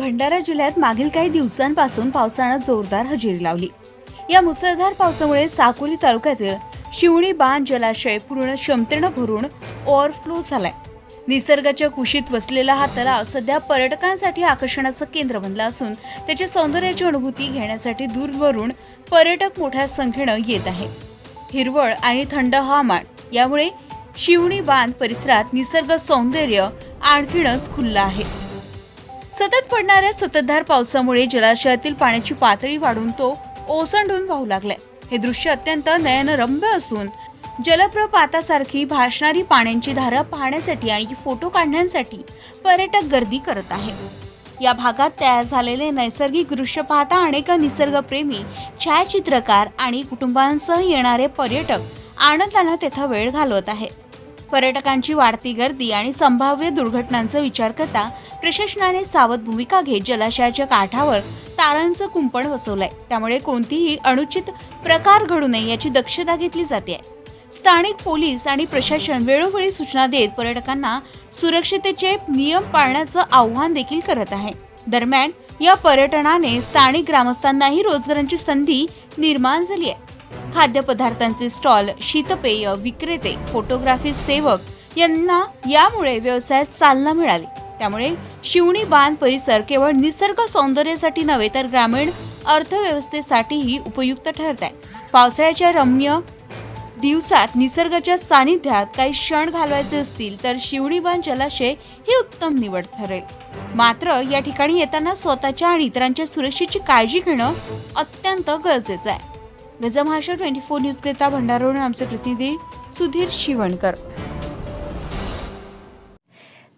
भंडारा जिल्ह्यात मागील काही दिवसांपासून पावसानं जोरदार हजेरी लावली. या मुसळधार पावसामुळे साकोली तालुक्यातील शिवणी बांध जलाशय पूर्ण क्षमतेनं भरून ओव्हरफ्लो झालाय. निसर्गाच्या कुशीत वसलेला हा तलाव सध्या पर्यटकांसाठी आकर्षणाचं केंद्र बनला असून त्याच्या सौंदर्याची अनुभूती घेण्यासाठी दूरवरून पर्यटक मोठ्या संख्येनं येत आहे. हिरवळ आणि थंड हवामान यामुळे शिवणी बांध परिसरात निसर्ग सौंदर्य आणखीनच खुललं आहे. सतत पडणाऱ्या सततधार पावसामुळे जलाशयातील पाण्याची पातळी वाढून तो ओसंडून वाहू लागलाय. हे दृश्य अत्यंत नयनरम्य असून जलप्रपातासारखी भासणारी पाण्याची धारा पाहण्यासाठी आणि फोटो काढण्यासाठी पर्यटक गर्दी करत आहे. या भागात तयार झालेले नैसर्गिक दृश्य पाहता अनेक निसर्गप्रेमी छायाचित्रकार आणि कुटुंबांसह येणारे पर्यटक आनंदानं तेथे वेळ घालवत आहे पर्यटकांची वाढती गर्दी आणि संभाव्य दुर्घटनांचा विचार करता प्रशासनाने सावध भूमिका घेत जलाशयाच्या काठावर तारांचं कुंपण बसवलंय. त्यामुळे कोणतीही अनुचित प्रकार घडू नये याची दक्षता घेतली जाते. स्थानिक पोलीस आणि प्रशासन वेळोवेळी सूचना देत पर्यटकांना सुरक्षिततेचे नियम पाळण्याचं आव्हान देखील करत आहे. दरम्यान या पर्यटनाने स्थानिक ग्रामस्थांनाही रोजगारांची संधी निर्माण झाली आहे. खाद्यपदार्थांचे स्टॉल शीतपेय विक्रेते फोटोग्राफी सेवक यांना यामुळे व्यवसायात चालना मिळाली. त्यामुळे शिवणी बांध परिसर केवळ निसर्ग सौंदर्यासाठी नव्हे तर ग्रामीण अर्थव्यवस्थेसाठीही उपयुक्त ठरत आहे पावसाळ्याच्या रम्य दिवसात निसर्गाच्या सानिध्यात काही क्षण घालवायचे असतील तर शिवणी बांध जलाशय ही उत्तम निवड ठरेल. मात्र या ठिकाणी येताना स्वतःच्या आणि इतरांच्या सुरक्षेची काळजी घेणं अत्यंत गरजेचं आहे. गजा ट्वेंटी फोर न्यूज करिता भंडारवरून आमचे प्रतिनिधी सुधीर शिवणकर.